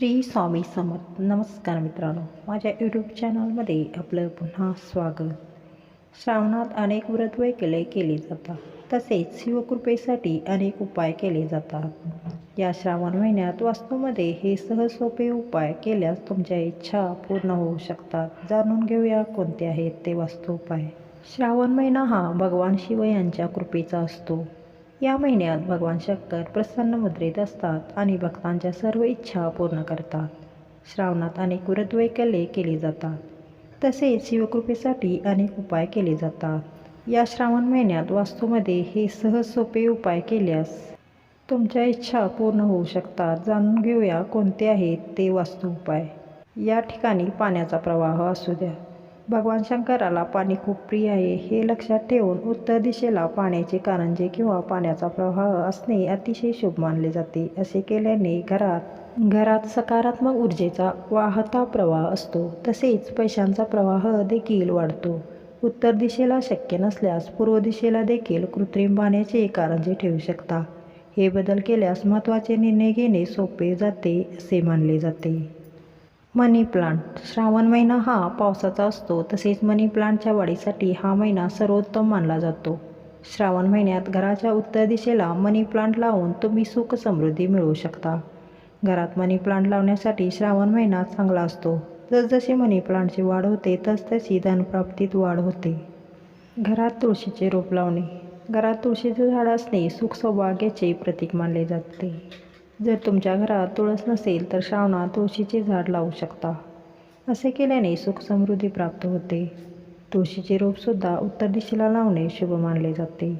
श्री स्वामी समर्थ. नमस्कार मित्रांनो. माझ्या यूट्यूब चॅनलमध्ये आपलं पुन्हा स्वागत. श्रावणात अनेक व्रतवय केले केले जातात. तसेच शिवकृपेसाठी अनेक उपाय केले जातात. या श्रावण महिन्यात वास्तूमध्ये हे सहज सोपे उपाय केल्यास तुमच्या इच्छा पूर्ण होऊ शकतात. जाणून घेऊया कोणते आहेत ते वास्तू उपाय. श्रावण महिना हा भगवान शिव यांच्या कृपेचा असतो. या महिन्यात भगवान शंकर प्रसन्न मुद्रेत असतात आणि भक्तांच्या सर्व इच्छा पूर्ण करतात. श्रावणात अनेक व्रतवैकल्ये केली जातात. तसेच शिवकृपेसाठी अनेक उपाय केले जातात. या श्रावण महिन्यात वास्तूमध्ये हे सहज सोपे उपाय केल्यास तुमच्या इच्छा पूर्ण होऊ शकतात. जाणून घेऊया कोणते आहेत ते वास्तू उपाय. या ठिकाणी पाण्याचा प्रवाह असू द्या. भगवान शंकराला पाणी खूप प्रिय आहे. हे लक्षात ठेवून उत्तर दिशेला पाण्याचे कारंजे किंवा पाण्याचा प्रवाह असणे अतिशय शुभ मानले जाते. असे केल्याने घरात घरात सकारात्मक ऊर्जेचा वाहता प्रवाह असतो. तसेच पैशांचा प्रवाह देखील वाढतो. उत्तर दिशेला शक्य नसल्यास पूर्व दिशेला देखील कृत्रिम पाण्याचे कारंजे ठेवू शकता. हे बदल केल्यास महत्त्वाचे निर्णय घेणे सोपे जाते असे मानले जाते. मनी प्लांट. श्रावण महिना हा पावसाचा असतो तसेच मनी प्लांटच्या वाढीसाठी हा महिना सर्वोत्तम मानला जातो. श्रावण महिन्यात घराच्या उत्तर दिशेला मनी प्लांट लावून तुम्ही सुख समृद्धी मिळवू शकता. घरात मनी प्लांट लावण्यासाठी श्रावण महिना चांगला असतो. जसजशी मनी प्लांटची वाढ होते तसतशी धनप्राप्तीत वाढ होते. घरात तुळशीचे रोप लावणे. घरात तुळशीचे झाड असणे सुख सौभाग्याचे प्रतीक मानले जाते. जर तुमच्या घरात तुळस नसेल तर श्रावणात तुळशीचे झाड लावू शकता. असे केल्याने सुख समृद्धी प्राप्त होते. तुळशीचे रोपसुद्धा उत्तर दिशेला लावणे शुभ मानले जाते.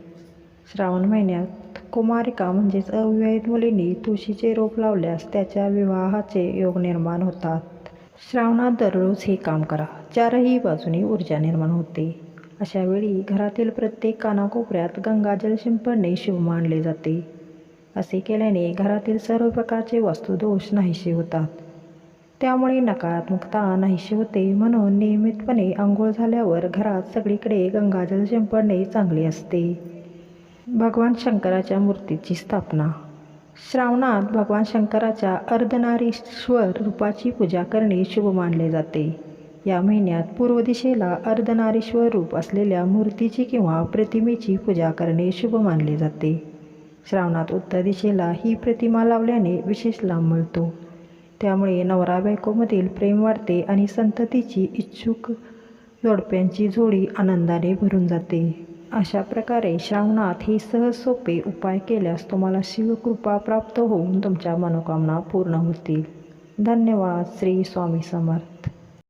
श्रावण महिन्यात कुमारिका म्हणजेच अविवाहित मुलींनी तुळशीचे रोप लावल्यास त्याच्या विवाहाचे योग निर्माण होतात. श्रावणात दररोज हे काम करा. चारही बाजूनी ऊर्जा निर्माण होते. अशावेळी घरातील प्रत्येक कानाकोपऱ्यात गंगाजल शिंपडणे शुभ मानले जाते. असे केल्याने घरातील सर्व प्रकारचे वास्तुदोष नाहीसे होतात. त्यामुळे नकारात्मकता नाहीशी होते म्हणून नियमितपणे आंघोळ झाल्यावर घरात सगळीकडे गंगाजल शिंपडणे चांगले असते. भगवान शंकराच्या मूर्तीची स्थापना. श्रावणात भगवान शंकराच्या अर्धनारीश्वर रूपाची पूजा करणे शुभ मानले जाते. या महिन्यात पूर्व दिशेला अर्धनारीश्वर रूप असलेल्या मूर्तीची किंवा प्रतिमेची पूजा करणे शुभ मानले जाते. श्रावणात उत्तर दिशेला ही प्रतिमा लावल्याने विशेष लाभ मिळतो. त्यामुळे नवरा बायकोमधील प्रेम वाढते आणि संततीची इच्छुक जोडप्यांची जोडी आनंदाने भरून जाते. अशा प्रकारे श्रावणात ही सहज सोपे उपाय केल्यास तुम्हाला शिवकृपा प्राप्त होऊन तुमच्या मनोकामना पूर्ण होतील. धन्यवाद. श्री स्वामी समर्थ.